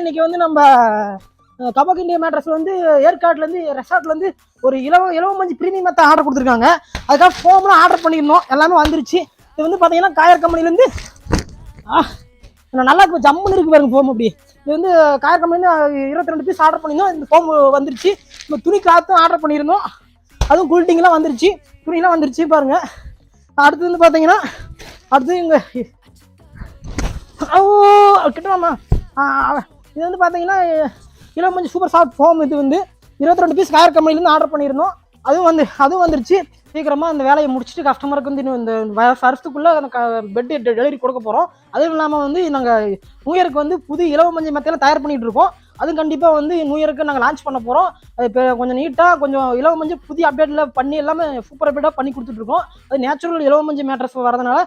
இன்னைக்கு வந்து நம்ம கபக் இந்தியா மேட்ரஸ் வந்து ஏற்காட்லேருந்து ரெசார்ட்லேருந்து ஒரு இலவ இலவ மஞ்சள் ப்ரீமியம் மெத்த ஆர்டர் கொடுத்துருக்காங்க. அதுக்காக ஃபோம்லாம் ஆர்டர் பண்ணியிருந்தோம். எல்லாமே வந்துருச்சு. இது வந்து பார்த்தீங்கன்னா காயர் கம்பெனிலேருந்து நல்லா இப்போ ஜம்முன்னு இருக்கு பாருங்க ஃபோம் அப்படி. இது வந்து காயர் கம்பெனிலேருந்து இருபத்தி ரெண்டு பீஸ் ஆர்டர் பண்ணியிருந்தோம். இந்த ஃபோம் வந்துருச்சு. இந்த துணி கிளாத்தும் ஆர்டர் பண்ணியிருந்தோம். அதுவும் கூல்டிங்லாம் வந்துருச்சு. துணிலாம் வந்துருச்சு பாருங்க. அடுத்து வந்து பார்த்தீங்கன்னா அடுத்து இங்கே ஓ கிட்டலாமா இது வந்து பார்த்தீங்கன்னா கிலோ கொஞ்சம் சூப்பர் சாஃப்ட் ஃபோம் இது வந்து இருபத்தி ரெண்டு பீஸ் காயர் கம்பெனிலேருந்து ஆர்டர் பண்ணியிருந்தோம். அதுவும் வந்து அதுவும் வந்துருச்சு. சீக்கிரமாக அந்த வேலையை முடிச்சுட்டு கஸ்டமருக்கு வந்து இந்த வருஷத்துக்குள்ளே அந்த பெட் டெலிவரி கொடுக்க போகிறோம் அதுவும் இல்லாமல் வந்து நாங்கள் நியூ இயருக்கு வந்து புது இலவ மஞ்சள் மெத்தையெல்லாம் தயார் பண்ணிகிட்டு இருக்கோம். அதுவும் கண்டிப்பாக வந்து நியூ இயருக்கு நாங்கள் லான்ச் பண்ண போகிறோம் அது இப்போ கொஞ்சம் நீட்டாக கொஞ்சம் இலவ மஞ்சள் புதிய அப்டேட்டில் பண்ணி எல்லாமே சூப்பர் அப்டேட்டாக பண்ணி கொடுத்துட்ருக்கோம் அது நேச்சுரல் இலவ மஞ்சள் மேட்ரஸ் வரதுனால